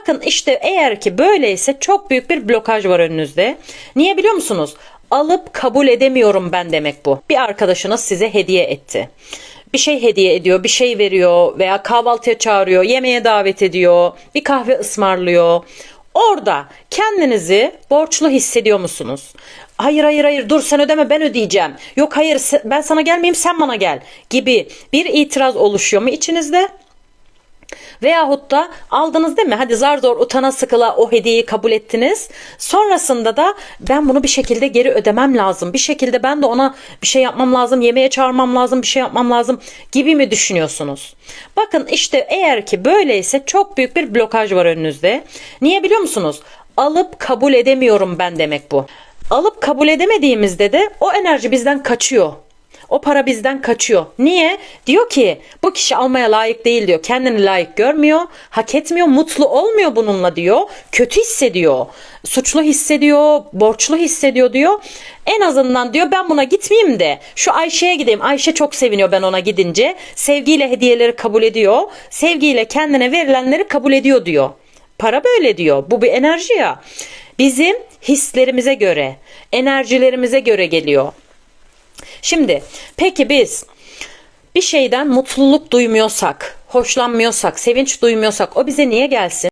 Bakın işte eğer ki böyleyse çok büyük bir blokaj var önünüzde. Niye biliyor musunuz? Alıp kabul edemiyorum ben demek bu. Bir arkadaşınız size hediye etti. Bir şey hediye ediyor, bir şey veriyor veya kahvaltıya çağırıyor, yemeğe davet ediyor, bir kahve ısmarlıyor. Orada kendinizi borçlu hissediyor musunuz? Hayır hayır hayır dur sen ödeme ben ödeyeceğim. Yok hayır ben sana gelmeyeyim sen bana gel gibi bir itiraz oluşuyor mu içinizde? Veyahut da aldınız değil mi? Hadi zar zor utana sıkıla o hediyeyi kabul ettiniz. Sonrasında da ben bunu bir şekilde geri ödemem lazım. Bir şekilde ben de ona bir şey yapmam lazım. Yemeğe çağırmam lazım. Bir şey yapmam lazım gibi mi düşünüyorsunuz? Bakın işte eğer ki böyleyse çok büyük bir blokaj var önünüzde. Niye biliyor musunuz? Alıp kabul edemiyorum ben demek bu. Alıp kabul edemediğimizde de o enerji bizden kaçıyor. O para bizden kaçıyor. Niye? Diyor ki bu kişi almaya layık değil diyor. Kendini layık görmüyor, hak etmiyor, mutlu olmuyor bununla diyor. Kötü hissediyor, suçlu hissediyor, borçlu hissediyor diyor. En azından diyor ben buna gitmeyeyim de şu Ayşe'ye gideyim. Ayşe çok seviniyor ben ona gidince. Sevgiyle hediyeleri kabul ediyor. Sevgiyle kendine verilenleri kabul ediyor diyor. Para böyle diyor. Bu bir enerji ya. Bizim hislerimize göre, enerjilerimize göre geliyor. Şimdi peki biz bir şeyden mutluluk duymuyorsak, hoşlanmıyorsak, sevinç duymuyorsak o bize niye gelsin?